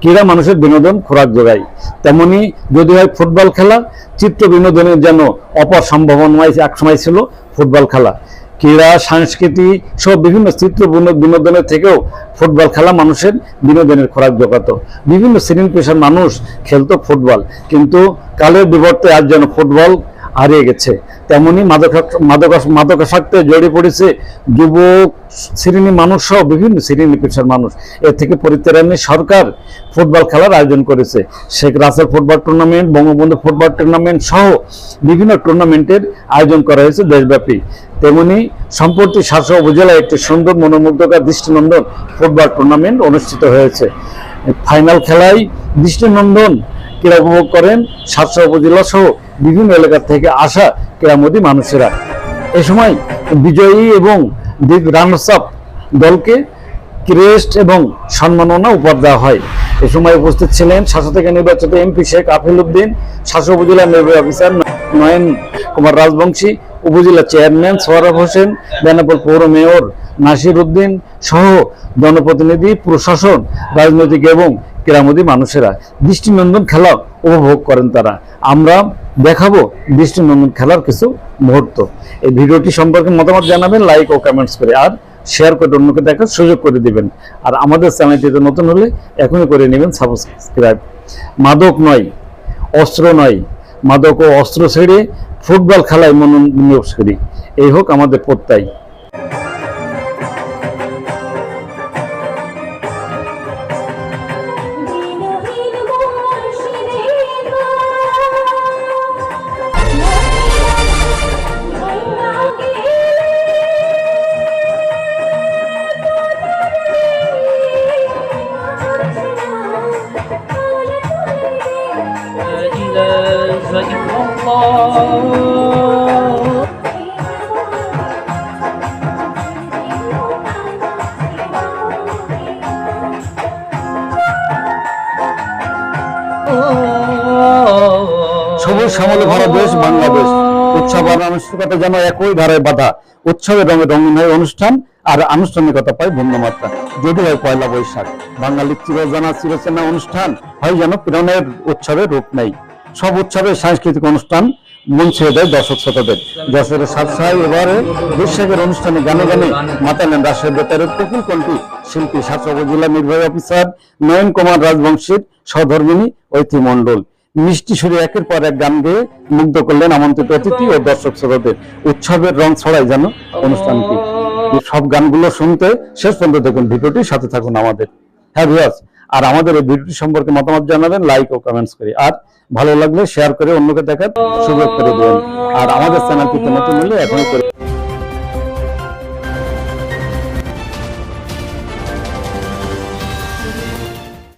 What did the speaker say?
ক্রীড়া মানুষের বিনোদন খোরাক যোগায়। তেমনি যদি হয় ফুটবল খেলা, চিত্র বিনোদনের যেন অপর সম্ভাবনায় এক সময় ছিল ফুটবল খেলা। ক্রীড়া, সংস্কৃতি সব বিভিন্ন চিত্র বিনোদনের থেকেও ফুটবল খেলা মানুষের বিনোদনের খোরাক জোগাত বিভিন্ন শ্রেণির পেশার মানুষ খেলতো ফুটবল, কিন্তু কালের বিবর্তে আজ যেন ফুটবল হারিয়ে গেছে। তেমনি মাদক মাদক মাদকাসক্তে জড়িয়ে পড়েছে যুবক, শ্রেণি মানুষ সহ বিভিন্ন শ্রেণি পেশার মানুষ। এর থেকে পরিত্রাণে সরকার ফুটবল খেলার আয়োজন করেছে। Sheikh Russel football tournament, Bangabandhu football tournament সহ বিভিন্ন টুর্নামেন্টের আয়োজন করা হয়েছে দেশব্যাপী। তেমনি সম্প্রতি শাসক উপজেলায় একটি সুন্দর মনোমুগ্ধকর দৃষ্টিনন্দন ফুটবল টুর্নামেন্ট অনুষ্ঠিত হয়েছে। ফাইনাল খেলায় দৃষ্টিনন্দন ক্রীড়া উপভোগ করেন সাতশো উপজেলা সহ বিভিন্ন এলাকা থেকে আসা ক্রীড়ামোদী মানুষেরা। এ সময় বিজয়ী এবং রানার্স আপ দলকে ক্রেস্ট এবং সম্মাননা উপহার দেওয়া হয়। এ সময় উপস্থিত ছিলেন শাসক থেকে নির্বাচিত এমপি শেখ আফিল উদ্দিন, শাসক উপজেলা নির্বাহী অফিসার নয়ন কুমার রাজবংশী, উপজেলা চেয়ারম্যান সোহরাব হোসেন বেনাপুর পৌর মেয়র নাসির উদ্দিন সহ জনপ্রতিনিধি, প্রশাসন, রাজনৈতিক এবং ক্রীড়ামোদী মানুষেরা দৃষ্টিনন্দন খেলা উপভোগ করেন তারা। আমরা দেখাবো দৃষ্টিনন্দন খেলার কিছু মুহূর্ত। এই ভিডিওটি সম্পর্কে মতামত জানাবেন লাইক ও কমেন্টস করে, আর শেয়ার করে অন্যকে দেখার সুযোগ করে দিবেন। আর আমাদের চ্যানেলটিতে নতুন হলে এখনই করে নেবেন সাবস্ক্রাইব মাদক নয়, অস্ত্র নয়, মাদক ও অস্ত্র ছেড়ে ফুটবল খেলায় মনোনিয়োগ করি। এই হোক আমাদের প্রত্যয়। إلا الله সবুজ শ্যামলে ভরা দেশ বাংলাদেশ উৎসব আর আনুষ্ঠানিকতা যেন একই ধারায় বাধা উৎসবের রঙে রঙিন হয় অনুষ্ঠান আর আনুষ্ঠানিকতা পায় ভিন্ন মাত্রা যদি হয় পয়লা বৈশাখ বাঙালির চিরজানা চিরচেনা অনুষ্ঠান হয় যেন প্রেরণের উৎসবের রূপ নেই সব উৎসবের সাংস্কৃতিক অনুষ্ঠান মন দেয় দর্শক শ্রোতাদের। যশোরের সাতসাই এবারে বৈশাখের অনুষ্ঠানে গানে গানে মাতালেন রাজশাহী বেতারের প্রকুল কণ্ঠী শিল্পী সাতশো উপজেলা নির্বাহী অফিসার নয়ন কুমার রাজবংশীর সহধর্মিনী ঐতি মণ্ডল মিষ্টি সুরে একের পর এক গান গেয়ে মুগ্ধ করলেন আমন্ত্রিত অতিথি ও দর্শক শ্রোতাদের। উৎসবের রং ছড়াই যেন অনুষ্ঠানটি। সব গানগুলো শুনতে শেষ পর্যন্ত দেখুন ভিডিওটি, সাথে থাকুন আমাদের। হ্যাঁ ভিউয়ার্স আর আমাদের এই ভিডিওটি সম্পর্কে মতামত জানাবেন লাইক ও কমেন্টস করে। আর ভালো লাগলে শেয়ার করে অন্যকে দেখার সুযোগ করে দেবেন। আর আমাদের চ্যানেলটিতে নতুন হলে এখনই করে